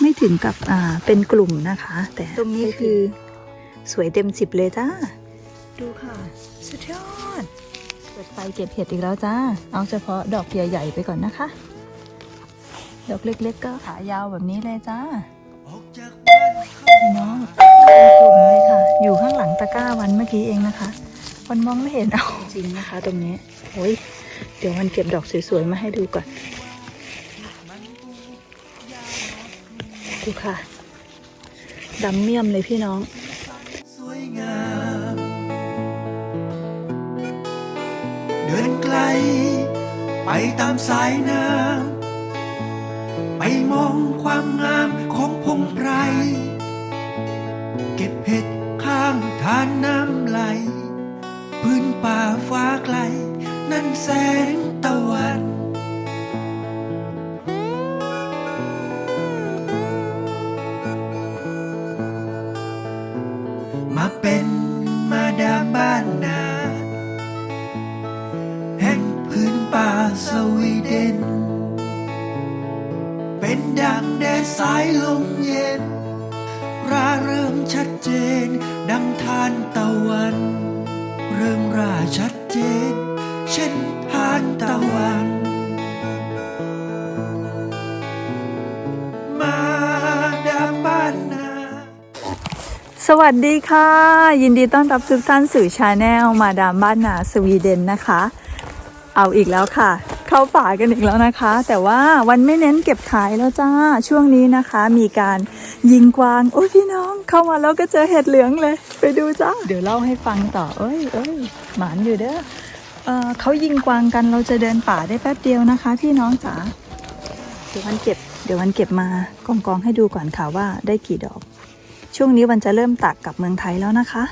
ไม่ถึงกับอ่าเป็นกลุ่มนะคะ แต่ตรงนี้คือสวยเต็มสิบเลยจ้า ดูค่ะ สุดยอด เปิดไฟเก็บเห็ดอีกแล้วจ้า เอาเฉพาะดอกใหญ่ๆไปก่อนนะคะ ดอกเล็กๆก็ขายาวแบบนี้เลยจ้าออกจากบ้านเข้าพี่น้องเป็นกลุ่มเลยค่ะ อยู่ข้างหลังตะกร้าวันเมื่อกี้เองนะคะ วันมองไม่เห็นเอาจริงนะคะ ตรงนี้โอ้ยเดี๋ยวมันเก็บดอกสวยๆมาให้ดูก่อน ดูค่ะดำเมี่ยมเลยพี่น้อง สวยงาม เดินไกล ไปตามสายน้ำไปมองความงามของพงไพร เก็บเห็ดข้างทานน้ำไหล พื้นป่าฟ้าไกล นั่นแสงตะวัน วัสดีค่ะ ยินดีต้อนรับทุกท่านสู่ชาแนลมาดามบ้านนาสวีเดนนะคะ เอาอีกแล้วค่ะ เข้าป่ากันอีกแล้วนะคะ แต่ว่าวันไม่เน้นเก็บขายแล้วจ้าช่วงนี้นะคะ มีการยิงกวางโอ้ยพี่น้องเข้ามาแล้วก็เจอเห็ดเหลืองเลย ไปดูจ้าเดี๋ยวเล่าให้ฟังต่อเอ้ยเอ้ยหมานอยู่เด้อเออเขายิงกวางกันเราจะเดินป่าได้แป๊บเดียวนะคะ พี่น้องจ๋าเดี๋ยววันเก็บ เดี๋ยววันเก็บมากองกองให้ดูก่อนค่ะว่าได้กี่ดอก ช่วงนี้วันจะเริ่มตักกับเมืองไทยแล้วนะคะ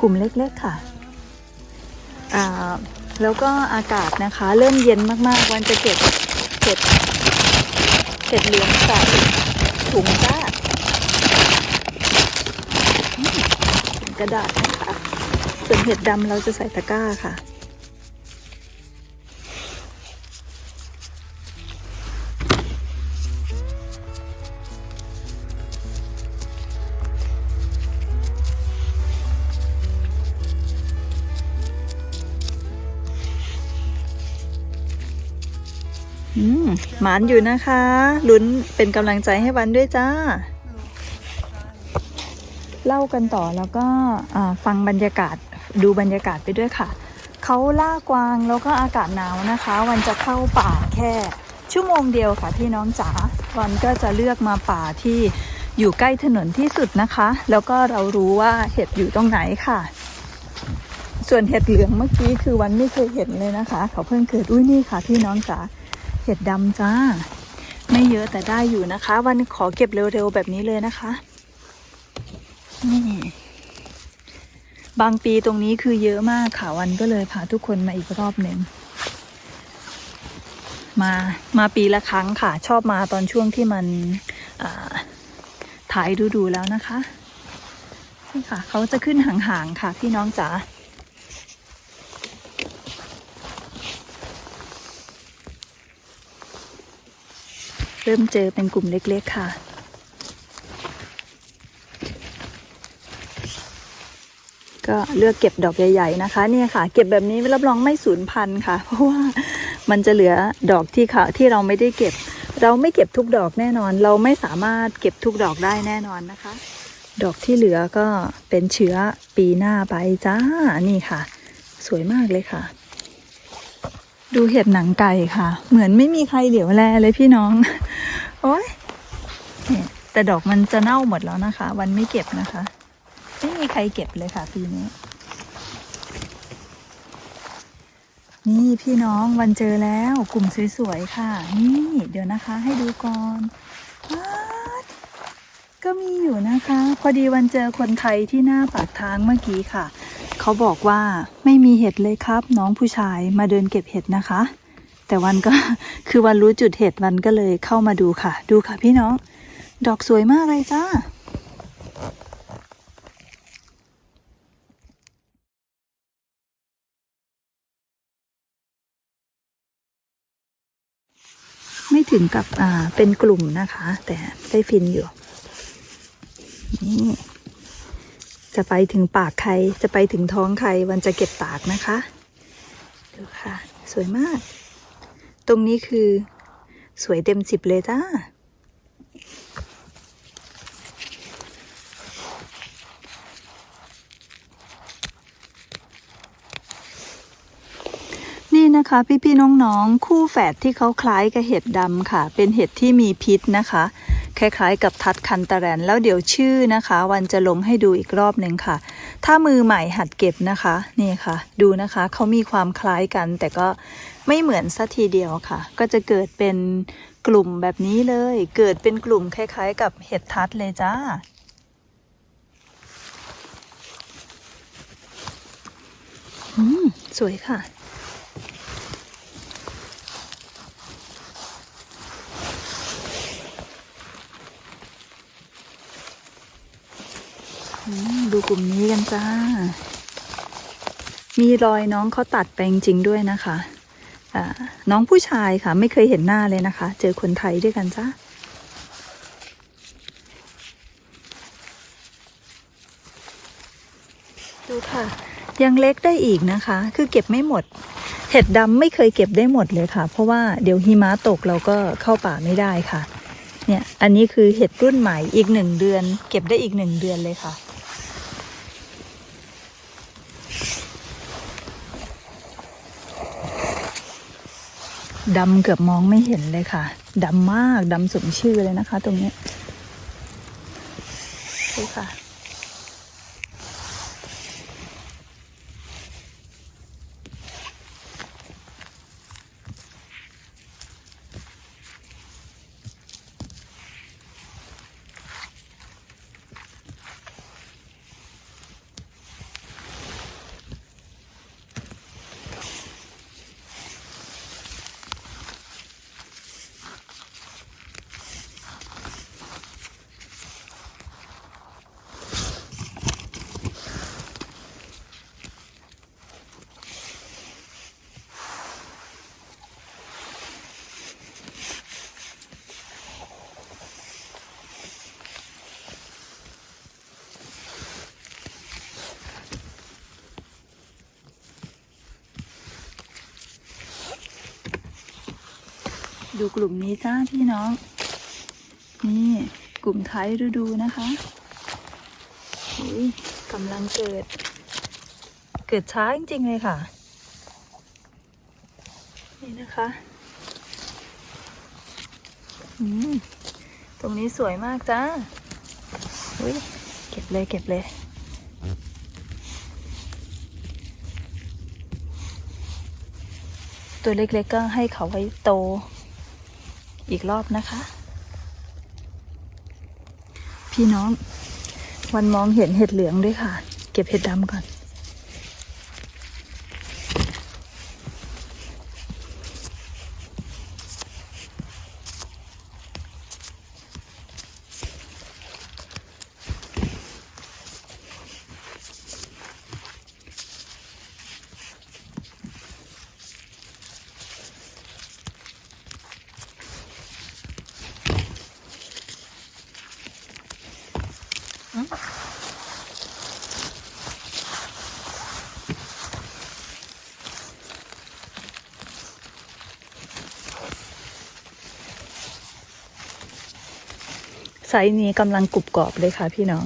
กลุ่มเล็กๆค่ะแล้วก็อากาศนะคะ เริ่มเย็นมากๆ วันจะเก็บเห็ดเห็ดเหลืองใส่ถุงจ้าถุงกระดาษนะคะส่วนเห็ดดำเราจะใส่ตะกร้าค่ะ หมานอยู่นะคะลุ้นเป็นกำลังใจให้วันด้วยจ้า เล่ากันต่อแล้วก็ฟังบรรยากาศดูบรรยากาศไปด้วยค่ะ เขาล่ากวางแล้วก็อากาศหนาวนะคะ วันจะเข้าป่าแค่ ชั่วโมงเดียวค่ะพี่น้องจ๋าวันก็จะเลือกมาป่าที่อยู่ใกล้ถนนที่สุดนะคะ แล้วก็เรารู้ว่าเห็ดอยู่ตรงไหนค่ะ ส่วนเห็ดเหลืองเมื่อกี้คือวันไม่เคยเห็นเลยนะคะ เขาเพิ่งเกิดอุ้ยนี่ค่ะพี่น้องจ๋า เห็ดดำจ้า ไม่เยอะแต่ได้อยู่นะคะ วันขอเก็บเร็วๆแบบนี้เลยนะคะนี่บางปีตรงนี้คือเยอะมากค่ะวันก็เลยพาทุกคนมาอีกรอบหนึ่งมามาปีละครั้งค่ะ ชอบมาตอนช่วงที่มันถ่ายดูๆแล้วนะคะนี่ค่ะ เขาจะขึ้นห่างๆค่ะ พี่น้องจ๋า เริ่มเจอเป็นกลุ่มเล็กๆค่ะ ก็เลือกเก็บดอกใหญ่ๆนะคะเนี่ยค่ะ เก็บแบบนี้รับรองไม่สูญพันธุ์ค่ะ เพราะว่ามันจะเหลือดอกที่ค่ะที่เราไม่ได้เก็บ เราไม่เก็บทุกดอกแน่นอน เราไม่สามารถเก็บทุกดอกได้แน่นอนนะคะ ดอกที่เหลือก็เป็นเชื้อปีหน้าไปจ้านี่ค่ะ สวยมากเลยค่ะ ดูเห็ดหนังไก่ค่ะ เหมือนไม่มีใครเหลียวแลเลยพี่น้อง โอ้ยเนี่ยแต่ดอกมันจะเน่าหมดแล้วนะคะ วันไม่เก็บนะคะ ไม่มีใครเก็บเลยค่ะปีนี้ นี่พี่น้องวันเจอแล้วกลุ่มสวยๆค่ะ นี่ เดี๋ยวนะคะ ให้ดูก่อนว้า ก็มีอยู่นะคะ พอดีวันเจอคนไทยที่หน้าปากทางเมื่อกี้ค่ะ เขาบอกว่าไม่มีเห็ดเลยครับ น้องผู้ชายมาเดินเก็บเห็ดนะคะ แต่วันก็คือวันรู้จุดเห็ดวันก็เลยเข้ามาดูค่ะ ดูค่ะพี่น้อง ดอกสวยมากเลยจ้าไม่ถึงกับอ่าเป็นกลุ่มนะคะ แต่ได้ฟินอยู่ นี่จะไปถึงปากใคร จะไปถึงท้องใคร วันจะเก็บตากนะคะ ดูค่ะ สวยมาก ตรงนี้คือสวยเต็มสิบเลยจ้า นี่นะคะพี่ๆน้องๆ คู่แฝดที่เขาคล้ายกับเห็ดดำค่ะ เป็นเห็ดที่มีพิษนะคะ คล้ายๆ กับทัดคันตะแรนแล้วเดี๋ยวชื่อนะคะ วันจะลงให้ดูอีกรอบหนึ่งค่ะ ถ้ามือใหม่หัดเก็บนะคะนี่ค่ะ ดูนะคะเขามีความคล้ายกัน แต่ก็ไม่เหมือนสัทีเดียวค่ะ ก็จะเกิดเป็นกลุ่มแบบนี้เลย เกิดเป็นกลุ่มคล้าย ๆ กับเห็ดทัดเลยจ้าอืมสวยค่ะ ดูกลุ่มนี้กันจ้า มีรอยน้องเขาตัดไปจริงด้วยนะคะอ่าน้องผู้ชายค่ะ ไม่เคยเห็นหน้าเลยนะคะ เจอคนไทยด้วยกันจ้าดูค่ะ ยังเล็กได้อีกนะคะ คือเก็บไม่หมด เห็ดดำไม่เคยเก็บได้หมดเลยค่ะ เพราะว่าเดี๋ยวหิมะตกเราก็เข้าป่าไม่ได้ค่ะ เนี่ย อันนี้คือเห็ดรุ่นใหม่อีกหนึ่งเดือน เก็บได้อีกหนึ่งเดือนเลยค่ะ ดำเกือบมองไม่เห็นเลยค่ะดำมากดำสมชื่อเลยนะคะ ตรงนี้ดูค่ะ ดูกลุ่มนี้จ้าพี่น้อง นี่กลุ่มท้ายฤดูนะคะอุ๊ยกำลังเกิด เกิดช้าจริงๆเลยค่ะ นี่นะคะอืมตรงนี้สวยมากจ้าอุ้ยเก็บเลยเก็บเลยตัวเล็กๆก็ให้เขาไว้โต อีกรอบนะคะ พี่น้องวันมองเห็นเห็ดเหลืองด้วยค่ะ เก็บเห็ดดำก่อน ไซส์นี้กำลังกรุบกรอบเลยค่ะพี่น้อง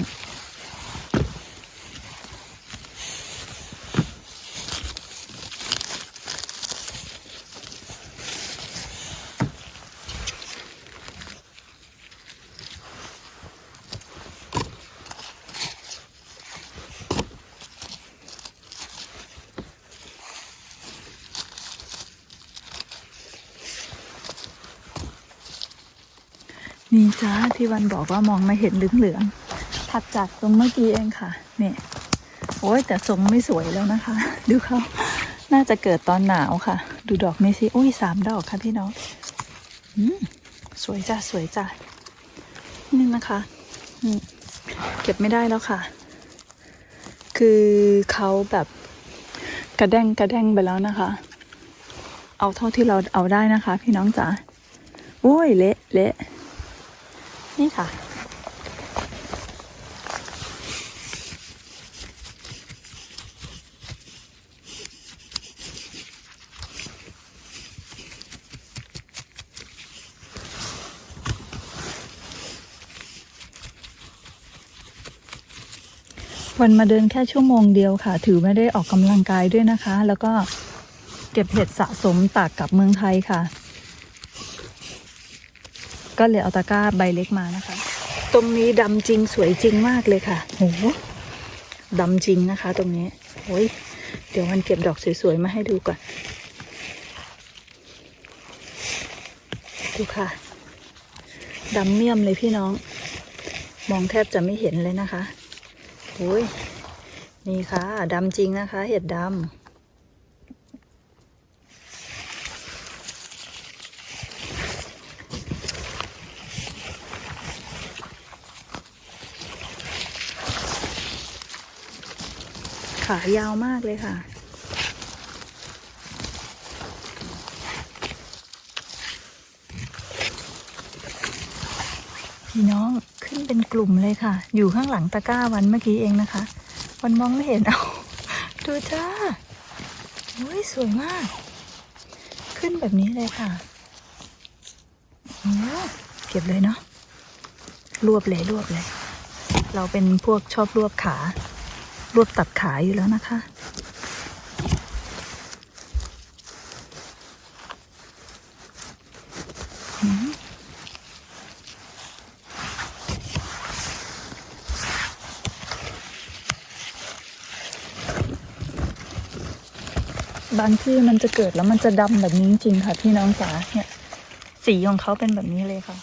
นี่จ้าที่วัน บอกว่ามองไม่เห็นเหลืองๆถัดจากตรงเมื่อกี้เองค่ะเนี่ยโอ้ยแต่ทรงไม่สวยแล้วนะคะ ดูเขาน่าจะเกิดตอนหนาวค่ะ ดูดอกนี้สิโอ้ยสามดอกค่ะพี่น้องอืมสวยจ้าสวยจ้านี่นะคะเก็บไม่ได้แล้วค่ะ คือเขาแบบกระแดงกระแดงไปแล้วนะคะ เอาเท่าที่เราเอาได้นะคะ พี่น้องจ๋าโอ้ยเละเละ นี่ค่ะ วันมาเดินแค่ชั่วโมงเดียวค่ะ ถือไม่ได้ออกกำลังกายด้วยนะคะ แล้วก็เก็บเห็ดสะสมตากกลับเมืองไทยค่ะ ก็เลยเอาตะกร้าใบเล็กมานะคะ ตรงนี้ดำจริงสวยจริงมากเลยค่ะโหดำจริงนะคะ ตรงนี้โอ้ยเดี๋ยววันเก็บดอกสวยๆ มาให้ดูก่อน ดูค่ะดำเมี่ยมเลยพี่น้อง มองแทบจะไม่เห็นเลยนะคะโอ้ยนี่ค่ะดำจริงนะคะ เห็ดดำ ขายาวมากเลยค่ะ พี่น้องขึ้นเป็นกลุ่มเลยค่ะ อยู่ข้างหลังตะกร้าวันเมื่อกี้เองนะคะ วันมองไม่เห็นเอา ดูจ้าโอ้ยสวยมาก ขึ้นแบบนี้เลยค่ะโอ้เก็บเลยเนาะรวบเลยรวบเลย เราเป็นพวกชอบรวบขา รวบตัดขายอยู่แล้วนะคะ บางที่มันจะเกิดแล้วมันจะดำแบบนี้จริงค่ะพี่น้องจ๋าเนี่ย สีของเขาเป็นแบบนี้เลยค่ะ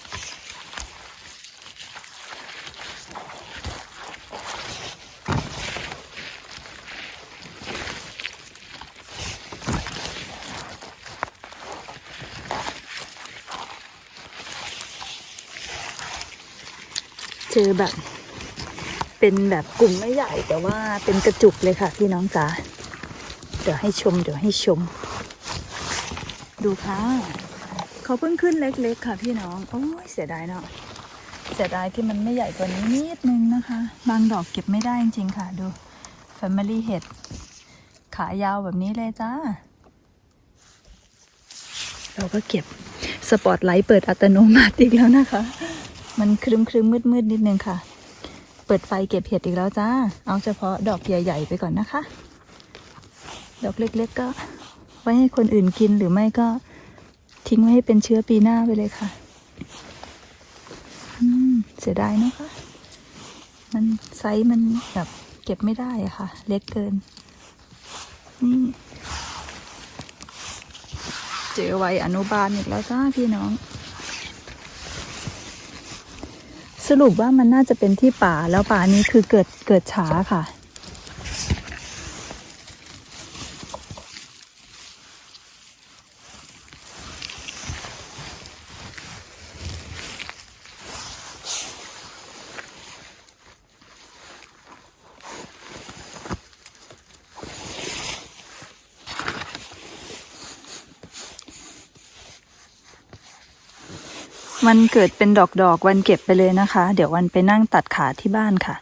เจอแบบ เป็นแบบกลุ่มไม่ใหญ่แต่ว่าเป็นกระจุกเลยค่ะพี่น้องจ๋าเดี๋ยวให้ชม เดี๋ยวให้ชม ดูค่ะเขาเพิ่งขึ้นเล็ก ๆ ค่ะพี่น้องโอ้ยเสียดายเนาะเสียดายที่มันไม่ใหญ่กว่านี้นิดนึงนะคะ บางดอกเก็บไม่ได้จริงๆค่ะดู Family เห็ดขายาวแบบนี้เลยจ้า เราก็เก็บสปอตไลท์เปิดอัตโนมัติอีกแล้วนะคะ มันครึมครึมมืดมืดนิดนึงค่ะ เปิดไฟเก็บเห็ดอีกแล้วจ้า เอาเฉพาะดอกใหญ่ๆไปก่อนนะคะ ดอกเล็กๆก็ไว้ให้คนอื่นกินหรือไม่ก็ทิ้งไว้ให้เป็นเชื้อปีหน้าไปเลยค่ะอืมเสียดายนะคะ มันไซส์มันแบบเก็บไม่ได้อะค่ะ เล็กเกิน นี่เจอไวัยอนุบาลอีกแล้วจ้าพี่น้อง สรุปว่ามันน่าจะเป็นที่ป่าแล้วป่านี้คือเกิดเกิดช้าค่ะ มันเกิดเป็นดอกดอกๆวันเก็บไปเลยนะคะ เดี๋ยววันไปนั่งตัดขาที่บ้านค่ะ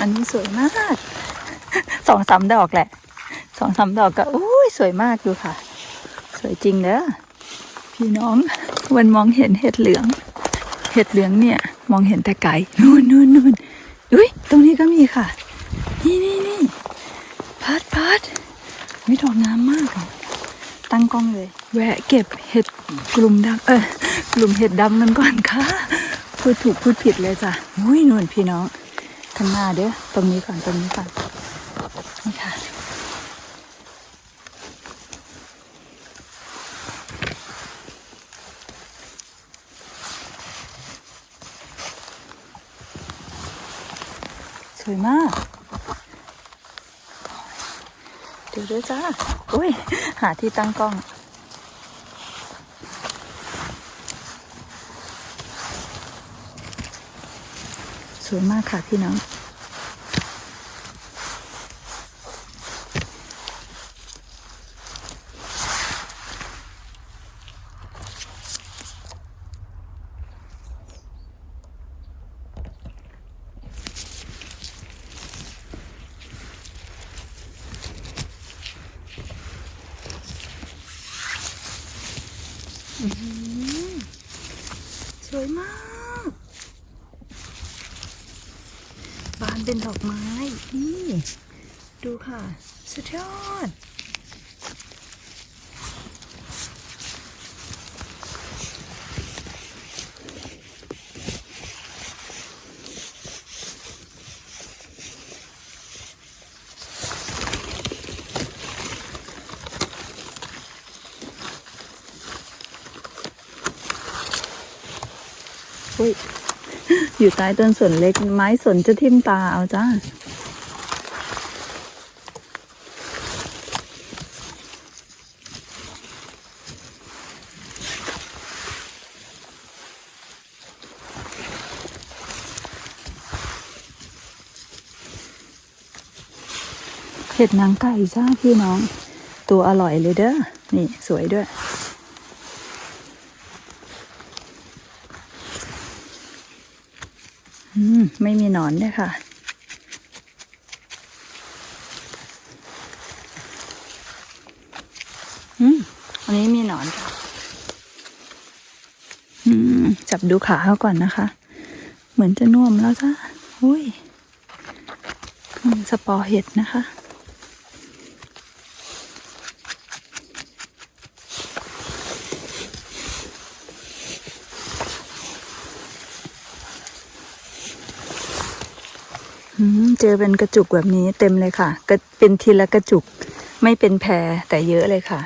อันนี้สวยมาก สองสามดอกแหละ สองสามดอกก็อุ้ยสวยมากดูค่ะ สวยจริงเด้อพี่น้องวันมองเห็นเห็ดเหลือง เห็ดเหลืองเนี่ย มองเห็นแต่ไกลนู่นนู่นนู่นอุ้ยตรงนี้ก็มีค่ะ นี่นี่นี่พัดพัดวิดอกงามมากอะตั้งกล้องเลย แวะเก็บเห็ดกลุ่มดำเออกลุ่มเห็ดดำกันก่อนค่ะพูดถูกพูดผิดเลยจ้ะอุ้ยนู่นพี่น้องข้างหน้าเด้อตรงนี้ก่อนตรงนี้ก่อนค่ะ สวย มาก ดูด้วยจ้าโอ้ย หาที่ตั้งกล้อง สวยมากค่ะพี่น้อง สวยมาก บาน เป็นดอกไม้ นี่ ดูค่ะ สุดยอดอุ้ย อยู่ใต้ต้นสนเล็กไม้สนจะทิ่มตาเอาจ้า เห็ดนางไก่จ้าพี่น้อง ตัวอร่อยเลยเด้อ นี่สวยด้วย อืม ไม่มีหนอนด้วยค่ะ อืม อันนี้มีหนอนค่ะ อืม จับดูขาเขาก่อนนะคะ เหมือนจะน่วมแล้วจ้ะอุ้ย สปอร์เห็ดนะคะ อืม เจอเป็นกระจุกแบบนี้เต็มเลยค่ะกระเป็นทีละกระจุกไม่เป็นแพรแต่เยอะเลยค่ะ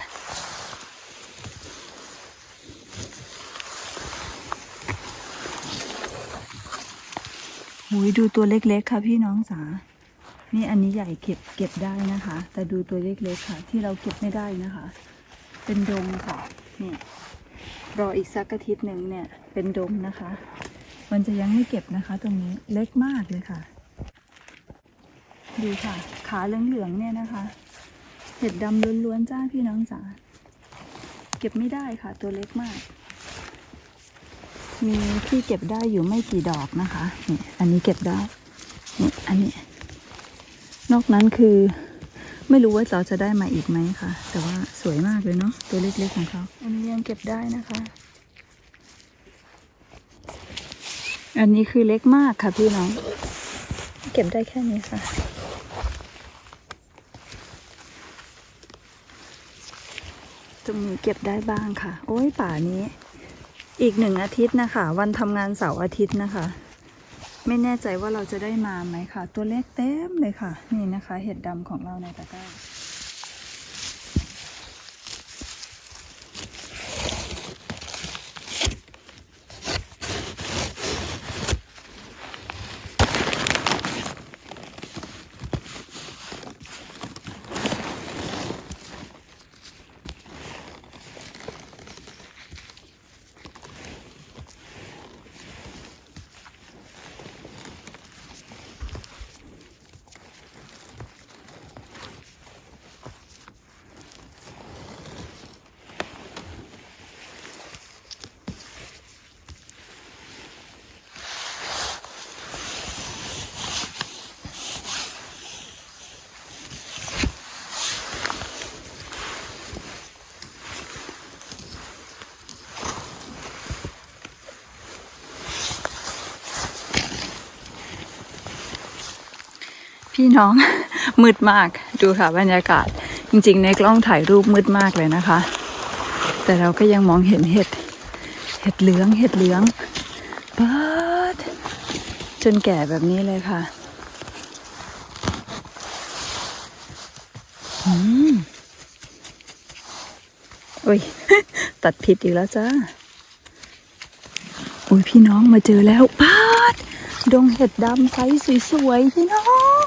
หุยดูตัวเล็กๆค่ะพี่น้องสา นี่อันนี้ใหญ่เก็บเก็บได้นะคะ แต่ดูตัวเล็กๆค่ะ ที่เราเก็บไม่ได้นะคะ เป็นดงค่ะ นี่รออีกสักอาทิตย์หนึ่งเนี่ย เป็นดงนะคะ มันจะยังไม่เก็บนะคะ ตรงนี้เล็กมากเลยค่ะ ดูค่ะ ขาเหลืองๆเนี่ยนะคะ เห็ดดำล้วนๆจ้าพี่น้องจ๋า เก็บไม่ได้ค่ะ ตัวเล็กมาก มีที่เก็บได้อยู่ไม่กี่ดอกนะคะนี่อันนี้เก็บได้นี่อันนี้ นอกนั้นคือ ไม่รู้ว่าเราจะได้มาอีกไหมค่ะ แต่ว่าสวยมากเลยเนาะตัวเล็กๆของเขา อันนี้ยังเก็บได้นะคะ อันนี้คือเล็กมากค่ะพี่น้อง เก็บได้แค่นี้ค่ะ ตรงนี้เก็บได้บ้างค่ะ โอ้ยป่านี้ อีกหนึ่งอาทิตย์นะคะ วันทำงานเสาร์อาทิตย์นะคะ ไม่แน่ใจว่าเราจะได้มาไหมค่ะ ตัวเล็กเต็มเลยค่ะ นี่นะคะ เห็ดดำของเราในตะกร้า พี่น้อง มืดมากดูค่ะบรรยากาศ จริง ๆ ในกล้องถ่ายรูปมืดมากเลยนะคะ แต่เราก็ยังมองเห็นเห็ด เห็ดเหลือง เห็ดเหลืองเปิดจนแก่แบบนี้เลยค่ะอืมอุ้ย ตัดผิดอีกแล้วจ้า อุ้ยพี่น้องมาเจอแล้วปาด ดงเห็ดดำไซส์สวยๆ พี่น้อง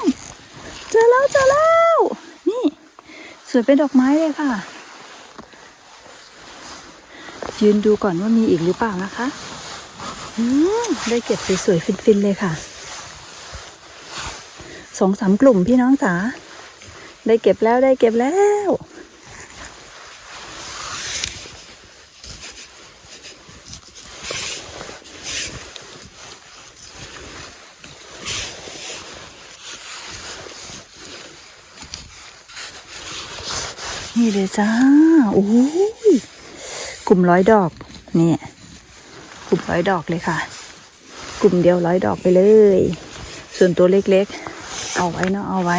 อแล้วเจอแล้ว นี่ สวยเป็นดอกไม้เลยค่ะ ยืนดูก่อนว่ามีอีกหรือเปล่านะคะอืมได้เก็บสวยๆฟินๆเลยค่ะสองสามกลุ่มพี่น้องจ๋าได้เก็บแล้วได้เก็บแล้ว เลยจ้าโอ้ยกลุ่มร้อยดอกนี่กลุ่มร้อยดอกเลยค่ะ กลุ่มเดียวร้อยดอกไปเลย ส่วนตัวเล็กๆ เอาไว้เนาะเอาไว้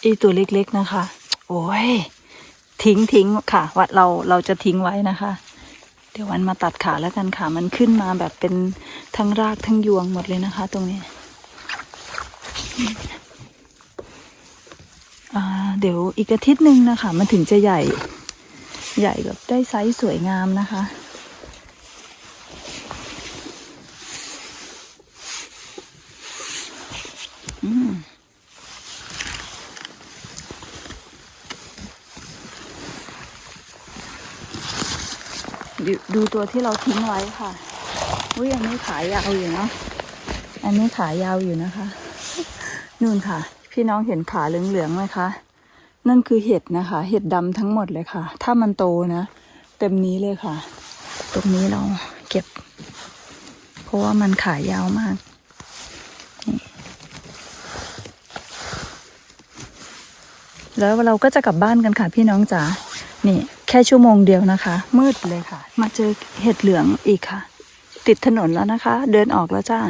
ไอีตัวเล็กๆนะคะ โอ้ยทิ้งทิ้งค่ะว่าเราเราจะทิ้งไว้นะคะ เดี๋ยววันมาตัดขาแล้วกันค่ะ มันขึ้นมาแบบเป็นทั้งรากทั้งยวงหมดเลยนะคะ ตรงนี้ เดี๋ยวอีกอาทิตย์หนึ่งนะคะ มันถึงจะใหญ่ใหญ่แบบได้ไซส์สวยงามนะคะ อืมดูดูตัวที่เราทิ้งไว้ค่ะอุ้ยอันนี้ขายาวอยู่เนาะ อันนี้ขายาวอยู่นะคะ นู่นค่ะ พี่น้องเห็นขาเหลืองๆไหมคะ นั่นคือเห็ดนะคะ เห็ดดำทั้งหมดเลยค่ะ ถ้ามันโตนะ เต็มนี้เลยค่ะ ตรงนี้เราเก็บ เพราะว่ามันขายาวมากแล้วเราก็จะกลับบ้านกันค่ะพี่น้องจ๋า นี่ แค่ชั่วโมงเดียวนะคะ มืดเลยค่ะ มาเจอเห็ดเหลืองอีกค่ะ ติดถนนแล้วนะคะ เดินออกแล้วจ้า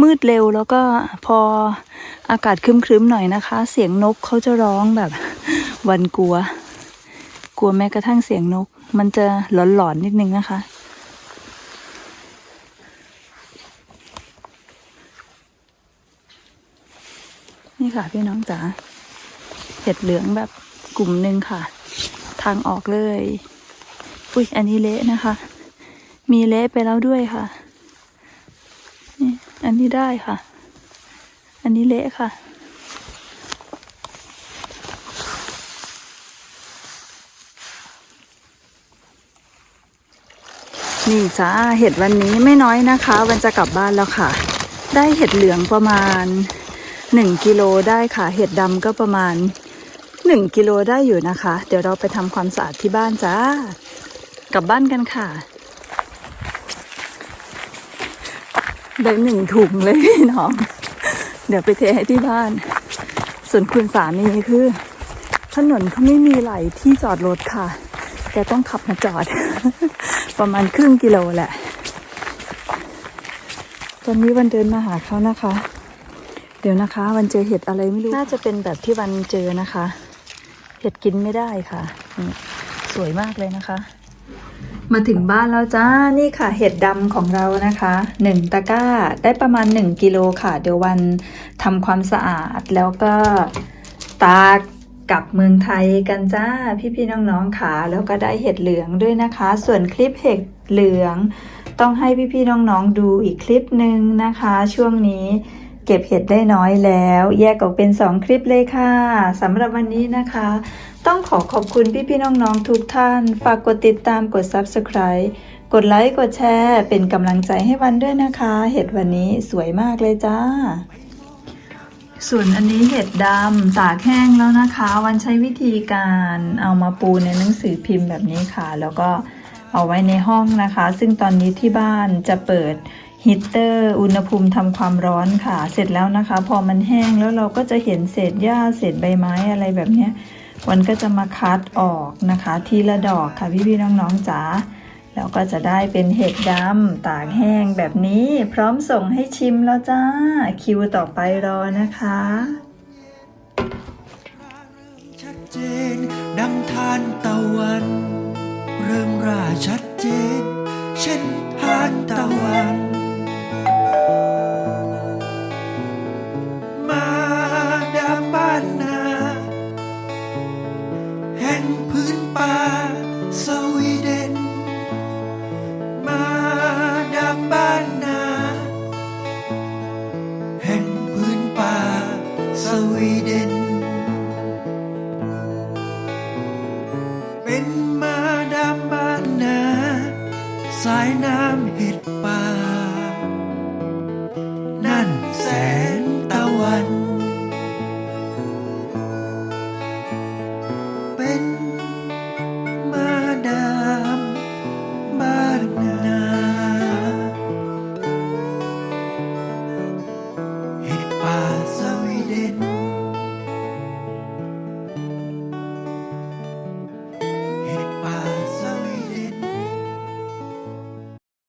มืดเร็วแล้วก็พออากาศครึ้มๆหน่อยนะคะ เสียงนกเขาจะร้องแบบวันกลัว กลัวแม้กระทั่งเสียงนก มันจะหลอนๆนิดนึงนะคะ นี่ค่ะพี่น้องจ๋าเห็ดเหลืองแบบกลุ่มหนึ่งค่ะ ทางออกเลย อุ้ยอันนี้เละนะคะ มีเละไปแล้วด้วยค่ะ อันนี้ได้ค่ะ อันนี้เละค่ะ นี่จ้าเห็ดวันนี้ไม่น้อยนะคะ วันจะกลับบ้านแล้วค่ะ ได้เห็ดเหลืองประมาณหนึ่งกิโลได้ค่ะ เห็ดดำก็ประมาณหนึ่งกิโลได้อยู่นะคะ เดี๋ยวเราไปทำความสะอาดที่บ้านจ้ากลับบ้านกันค่ะ ได้หนึ่งถุงเลยพี่น้อง เดี๋ยวไปเทให้ที่บ้าน ส่วนคุณสามีคือ ถนนเขาไม่มีไหลที่จอดรถค่ะ แกต้องขับมาจอด ประมาณครึ่งกิโลแหละ ตอนนี้วันเดินมาหาเขานะคะ เดี๋ยวนะคะ วันเจอเห็ดอะไรไม่รู้ น่าจะเป็นแบบที่วันเจอนะคะ เห็ดกินไม่ได้ค่ะ สวยมากเลยนะคะ มาถึงบ้านแล้วจ้า นี่ค่ะ เห็ดดำของเรานะคะหนึ่งตะกร้า ได้ประมาณหนึ่งกิโลค่ะ เดี๋ยววันทำความสะอาดแล้วก็ตากกลับเมืองไทยกันจ้า พี่ๆน้องๆค่ะแล้วก็ได้เห็ดเหลืองด้วยนะคะ ส่วนคลิปเห็ดเหลือง ต้องให้พี่ๆน้องๆดูอีกคลิปหนึ่งนะคะ ช่วงนี้เก็บเห็ดได้น้อยแล้ว แยกออกเป็น 2 คลิปเลยค่ะสำหรับวันนี้นะคะ ต้องขอขอบคุณพี่ๆน้องๆทุกท่าน ฝากกดติดตามกด Subscribe กดไลค์ กดแชร์ เป็นกำลังใจให้วันด้วยนะคะ เห็ดวันนี้สวยมากเลยจ้า ส่วนอันนี้เห็ดดำตากแห้งแล้วนะคะ วันใช้วิธีการเอามาปูในหนังสือพิมพ์แบบนี้ค่ะ แล้วก็เอาไว้ในห้องนะคะ ซึ่งตอนนี้ที่บ้านจะเปิดฮีเตอร์อุณหภูมิทำความร้อนค่ะ เสร็จแล้วนะคะ พอมันแห้งแล้วเราก็จะเห็นเศษหญ้าเศษใบไม้อะไรแบบนี้ วันก็จะมาคัดออกนะคะทีละดอกค่ะพี่ๆน้องๆจ๋าแล้วก็จะได้เป็นเห็ดดำตากแห้งแบบนี้ พร้อมส่งให้ชิมแล้วจ้า คิวต่อไปรอนะคะชัดเจนดังทานตะวัน เรื่องราชัดเจน เช่นทานตะวัน